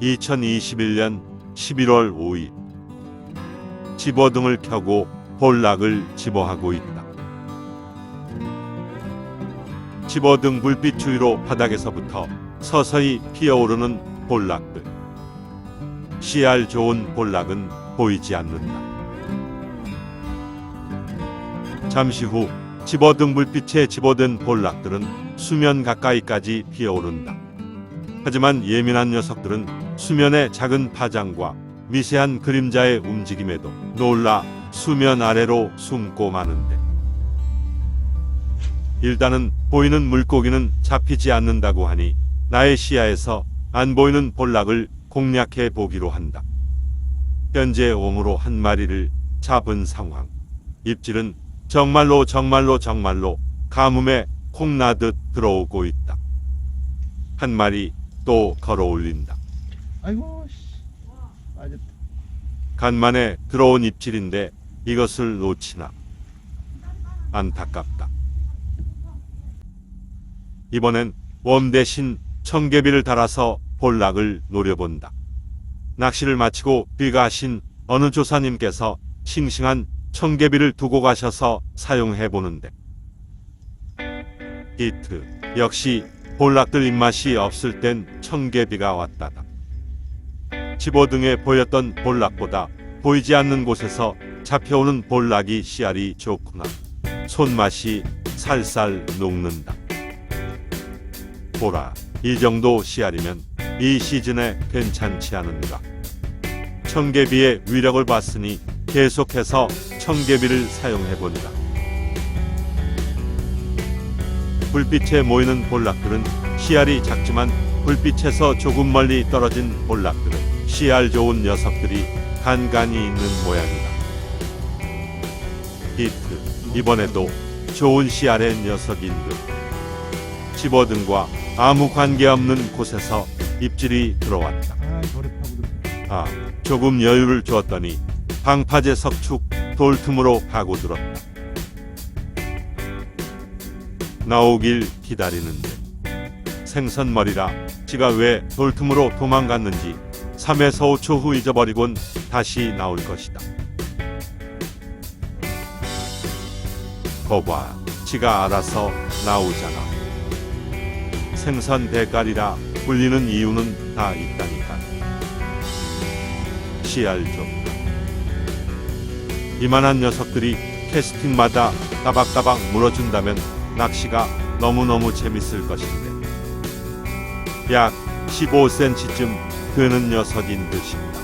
2021년 11월 5일 집어등을 켜고 볼락을 집어하고 있다. 집어등 불빛 주위로 바닥에서부터 서서히 피어오르는 볼락들. 씨알 좋은 볼락은 보이지 않는다. 잠시 후 집어등 불빛에 집어든 볼락들은 수면 가까이까지 피어오른다. 하지만 예민한 녀석들은 수면의 작은 파장과 미세한 그림자의 움직임에도 놀라 수면 아래로 숨고 마는데 일단은 보이는 물고기는 잡히지 않는다고 하니 나의 시야에서 안 보이는 볼락을 공략해 보기로 한다. 현재 옹으로 한 마리를 잡은 상황. 입질은 정말로 정말로 정말로 가뭄에 콩나듯 들어오고 있다. 한 마리 또 걸어 올린다. 아이고 씨. 빠졌다. 간만에 들어온 입질인데 이것을 놓치나 안타깝다. 이번엔 웜 대신 청개비를 달아서 볼락을 노려본다. 낚시를 마치고 귀가하신 어느 조사님께서 싱싱한 청개비를 두고 가셔서 사용해 보는데 히트 역시 볼락들 입맛이 없을 땐 청개비가 왔다다. 집어 등에 보였던 볼락보다 보이지 않는 곳에서 잡혀오는 볼락이 씨알이 좋구나. 손맛이 살살 녹는다. 보라, 이 정도 씨알이면 이 시즌에 괜찮지 않은가. 청개비의 위력을 봤으니 계속해서 청개비를 사용해본다. 불빛에 모이는 볼락들은 씨알이 작지만 불빛에서 조금 멀리 떨어진 볼락들은 씨알 좋은 녀석들이 간간히 있는 모양이다. 히트, 이번에도 좋은 씨알의 녀석인 듯. 집어등과 아무 관계없는 곳에서 입질이 들어왔다. 아 조금 여유를 주었더니 방파제 석축 돌틈으로 파고들었다. 나오길 기다리는데 생선머리라 지가 왜 돌틈으로 도망갔는지 3에서 5초 후 잊어버리곤 다시 나올 것이다. 거봐, 지가 알아서 나오잖아. 생선 대가리라 불리는 이유는 다 있다니까. 씨알 좀. 이만한 녀석들이 캐스팅마다 따박따박 물어준다면 낚시가 너무너무 재밌을 것인데. 약 15cm쯤 되는 녀석인 듯입니다.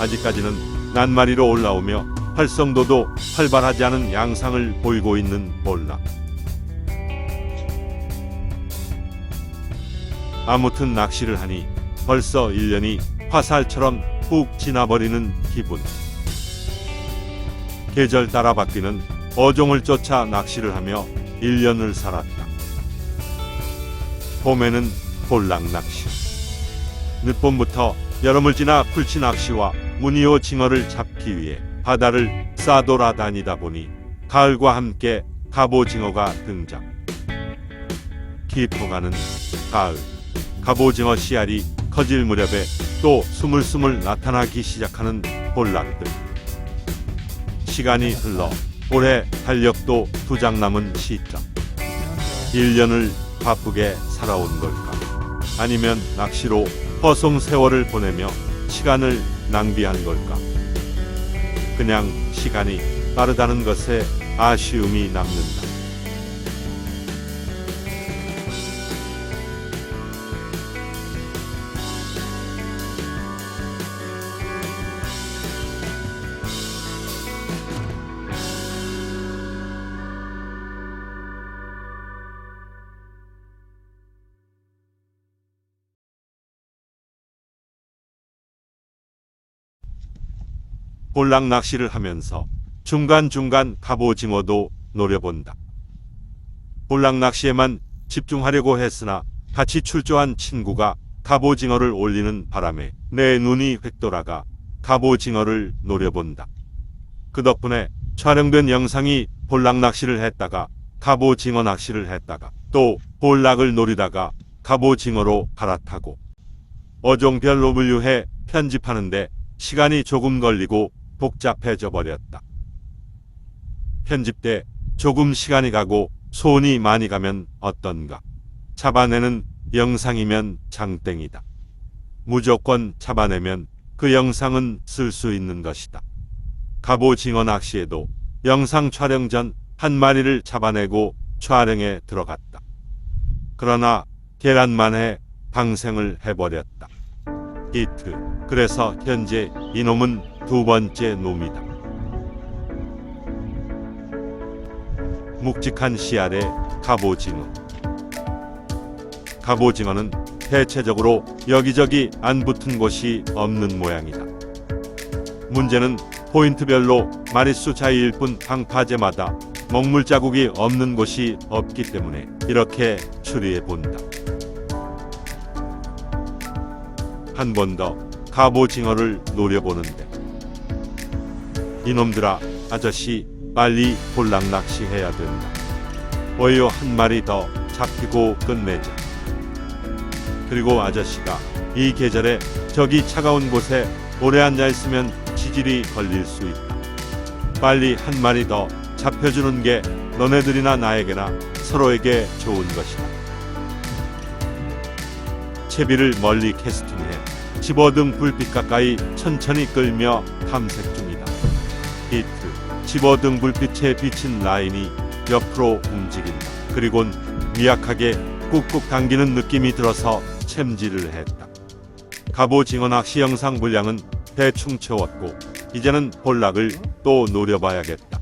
아직까지는 낱마리로 올라오며 활성도도 활발하지 않은 양상을 보이고 있는 볼락. 아무튼 낚시를 하니 벌써 1년이 화살처럼 훅 지나버리는 기분. 계절 따라 바뀌는 어종을 쫓아 낚시를 하며 1년을 살았다. 봄에는 볼락 낚시. 늦봄부터 여름을 지나 풀치 낚시와 무늬호 징어를 잡기 위해 바다를 싸돌아다니다 보니 가을과 함께 갑오징어가 등장. 깊어가는 가을. 갑오징어 씨알이 커질 무렵에 또 스물스물 나타나기 시작하는 볼락들. 시간이 흘러 올해 달력도 두 장 남은 시점. 1년을 바쁘게 살아온 걸까? 아니면 낚시로 허송 세월을 보내며 시간을 낭비한 걸까? 그냥 시간이 빠르다는 것에 아쉬움이 남는다. 볼락 낚시를 하면서 중간중간 갑오징어도 노려본다. 볼락 낚시에만 집중하려고 했으나 같이 출조한 친구가 갑오징어를 올리는 바람에 내 눈이 획돌아가 갑오징어를 노려본다. 그 덕분에 촬영된 영상이 볼락 낚시를 했다가 갑오징어 낚시를 했다가 또 볼락을 노리다가 갑오징어로 갈아타고 어종별로 분류해 편집하는데 시간이 조금 걸리고 복잡해져 버렸다. 편집 때 조금 시간이 가고 손이 많이 가면 어떤가? 잡아내는 영상이면 장땡이다. 무조건 잡아내면 그 영상은 쓸 수 있는 것이다. 갑오징어 낚시에도 영상 촬영 전 한 마리를 잡아내고 촬영에 들어갔다. 그러나 계란만에 방생을 해버렸다. 히트. 그래서 현재 이놈은 두 번째 놈이다. 묵직한 씨알의 갑오징어. 갑오징어는 대체적으로 여기저기 안 붙은 곳이 없는 모양이다. 문제는 포인트별로 마리수 차이일 뿐 방파제마다 먹물 자국이 없는 곳이 없기 때문에 이렇게 추리해 본다. 한 번 더 갑오징어를 노려보는데 이놈들아 아저씨 빨리 볼락 낚시해야 된다. 어여 한 마리 더 잡히고 끝내자. 그리고 아저씨가 이 계절에 저기 차가운 곳에 오래 앉아 있으면 지질이 걸릴 수 있다. 빨리 한 마리 더 잡혀주는 게 너네들이나 나에게나 서로에게 좋은 것이다. 채비를 멀리 캐스팅해 집어등 불빛 가까이 천천히 끌며 탐색. 히트. 집어등 불빛에 비친 라인이 옆으로 움직인다. 그리곤 미약하게 꾹꾹 당기는 느낌이 들어서 챔질을 했다. 갑오징어 낚시 영상 분량은 대충 채웠고 이제는 볼락을 또 노려봐야겠다.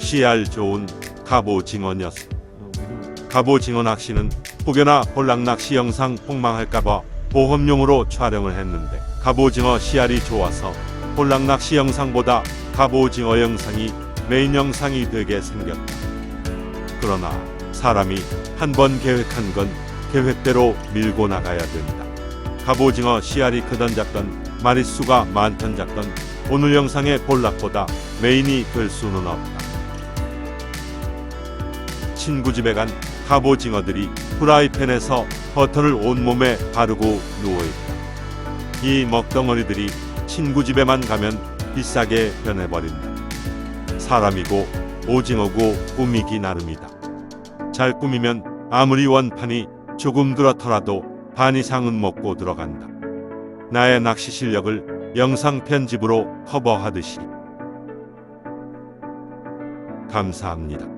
씨알 좋은 갑오징어 녀석. 갑오징어 낚시는 혹여나 볼락 낚시 영상 폭망할까봐 보험용으로 촬영을 했는데 갑오징어 씨알이 좋아서 볼락 낚시 영상보다 갑오징어 영상이 메인 영상이 되게 생겼다. 그러나 사람이 한 번 계획한 건 계획대로 밀고 나가야 된다. 갑오징어 씨알이 크던 작던 마리수가 많던 작던 오늘 영상의 볼락보다 메인이 될 수는 없다. 친구 집에 간 갑오징어들이 프라이팬에서 버터를 온몸에 바르고 누워있다. 이 먹덩어리들이 친구 집에만 가면 비싸게 변해버린다. 사람이고 오징어고 꾸미기 나름이다. 잘 꾸미면 아무리 원판이 조금 그렇더라도 반 이상은 먹고 들어간다. 나의 낚시 실력을 영상 편집으로 커버하듯이. 감사합니다.